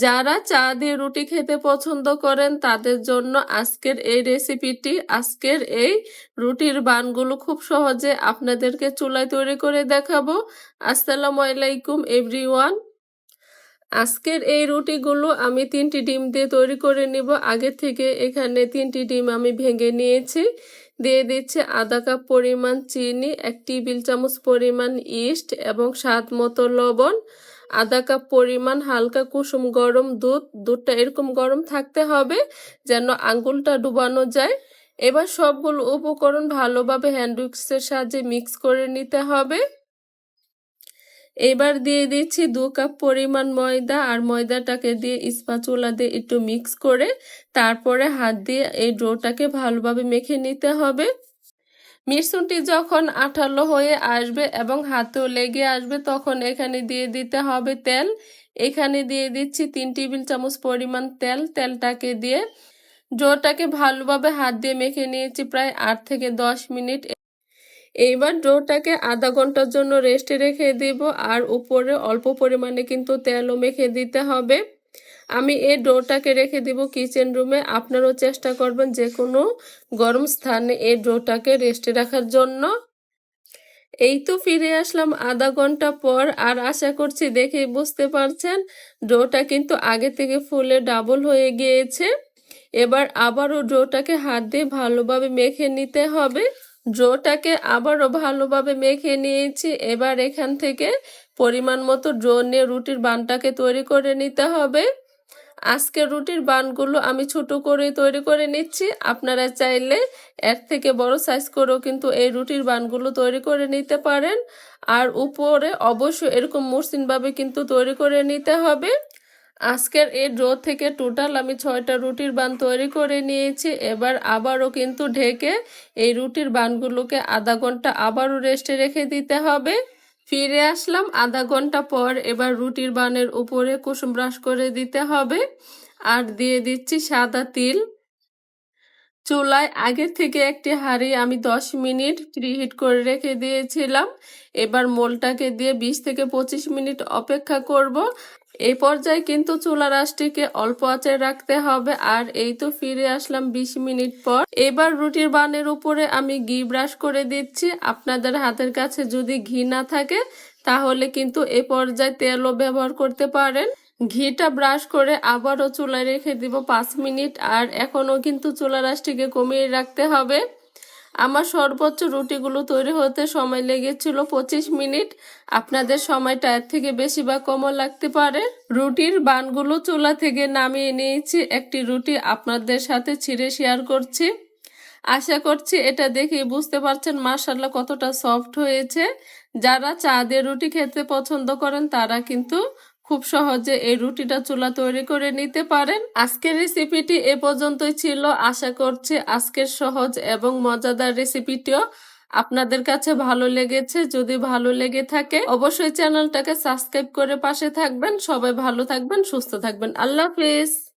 যারা চা দিয়ে রুটি খেতে পছন্দ করেন, তাদের জন্য আজকের এই রেসিপিটি আজকের এই রুটির বানগুলো খুব সহজে আপনাদেরকে চুলায় তৈরি করে দেখাবো। আসসালামু আলাইকুম এভরিওয়ান আজকের এই রুটিগুলো আমি তিনটি ডিম দিয়ে তৈরি করে নিব। আগে থেকে এখানে তিনটি ডিম আমি ভেঙে নিয়েছি। দিয়ে দিচ্ছে আধা কাপ পরিমাণ চিনি, এক টেবিল চামচ পরিমাণ ইস্ট এবং স্বাদ মতো লবণ। আধা কাপ পরিমাণ হালকা কুসুম গরম দুধ, দুধটা এরকম গরম থাকতে হবে যেন আঙ্গুলটা ডুবানো যায়। এবার সবগুলো উপকরণ ভালোভাবে হ্যান্ড উইক্সের সাহায্যে মিক্স করে নিতে হবে। এবার দিয়ে দিচ্ছি দু কাপ পরিমাণ ময়দা আর ময়দাটাকে দিয়ে ইস্পাচুলা দিয়ে একটু মিক্স করে, তারপরে হাত দিয়ে এই ডোটাকে ভালোভাবে মেখে নিতে হবে। মিশ্রণটি যখন আঠালো হয়ে আসবে এবং হাতেও লেগে আসবে, তখন এখানে দিয়ে দিতে হবে তেল। এখানে দিয়ে দিচ্ছি তিন টেবিল চামচ পরিমাণ তেল। তেলটাকে দিয়ে ডোটাকে ভালোভাবে হাত দিয়ে মেখে নিয়েছি প্রায় আট থেকে দশ মিনিট। এইবার ডোটাকে আধা ঘণ্টার জন্য রেস্টে রেখে দিব। আর উপরে অল্প পরিমাণে কিন্তু তেলও মেখে দিতে হবে। আমি এই ডোটাকে রেখে দিব কিচেন রুমে। আপনারাও চেষ্টা করবেন যে কোনো গরম স্থানে এই ডোটাকে রেস্টে রাখার জন্য। এই তো ফিরে আসলাম আধা ঘণ্টা পর আর আশা করছি দেখে বুঝতে পারছেন ডোটা কিন্তু আগে থেকে ফুলে ডাবল হয়ে গিয়েছে। এবার আবারও ডোটাকে হাত দিয়ে ভালোভাবে মেখে নিতে হবে। ড্রোটাকে আবারও ভালোভাবে মেখে নিয়েছি। এবার এখান থেকে পরিমাণ মতো ড্রো নিয়ে রুটির বানটাকে তৈরি করে নিতে হবে। আজকে রুটির বানগুলো আমি ছোট করে তৈরি করে নিচ্ছি। আপনারা চাইলে এর থেকে বড় সাইজ করেও কিন্তু এই রুটির বানগুলো তৈরি করে নিতে পারেন। আর উপরে অবশ্যই এরকম মসৃণভাবে কিন্তু তৈরি করে নিতে হবে। আজকের এই ড্র থেকে টোটাল আমি ছয়টা রুটির বান তৈরি করে নিয়েছি। এবার আবারও কিন্তু ঢেকে এই রুটির বানগুলোকে আধা ঘণ্টা আবারও রেস্টে রেখে দিতে হবে। ফিরে আসলাম আধা ঘণ্টা পর এবার রুটির বানের উপরে কুসুম ব্রাশ করে দিতে হবে। আর দিয়ে দিচ্ছি সাদা তিল। চুলায় আগের থেকে একটি হাঁড়ি আমি দশ মিনিট প্রিহিট করে রেখে দিয়েছিলাম। এবার মোলটাকে দিয়ে বিশ থেকে পঁচিশ মিনিট অপেক্ষা করব। এই পর্যায়ে কিন্তু চুলা রাসটিকে অল্প আঁচে রাখতে হবে আর এই তো ফিরে আসলাম ২০ মিনিট পর। এবার রুটির বানের উপরে আমি ঘি ব্রাশ করে দিচ্ছি। আপনাদের হাতের কাছে যদি ঘি না থাকে, তাহলে কিন্তু এ পর্যায়ে তেলও ব্যবহার করতে পারেন। ঘিটা ব্রাশ করে আবারও চুলায় রেখে দিব পাঁচ মিনিট, আর এখনও কিন্তু চুলা রাসটিকে কমিয়ে রাখতে হবে। আমার সর্বোচ্চ রুটিগুলো তৈরি হতে সময় লেগেছিল পঁচিশ মিনিট। আপনাদের সময়টা এর থেকে বেশি বা কমও লাগতে পারে। রুটির বানগুলো চুলা থেকে নামিয়ে নিয়েছি। একটি রুটি আপনাদের সাথে ছিঁড়ে শেয়ার করছি। আশা করছি এটা দেখে বুঝতে পারছেন মার্শাল্লাহ কতটা সফট হয়েছে। যারা চা দিয়ে রুটি খেতে পছন্দ করেন তারা কিন্তু খুব সহজে এই রুটিটা চুলা তৈরি করে নিতে পারেন। আজকের রেসিপিটি এ পর্যন্তই ছিল। আশা করছি আজকের সহজ এবং মজাদার রেসিপিটিও আপনাদের কাছে ভালো লেগেছে। যদি ভালো লেগে থাকে, অবশ্যই চ্যানেলটাকে সাবস্ক্রাইব করে পাশে থাকবেন। সবাই ভালো থাকবেন, সুস্থ থাকবেন। আল্লাহ হাফিজ।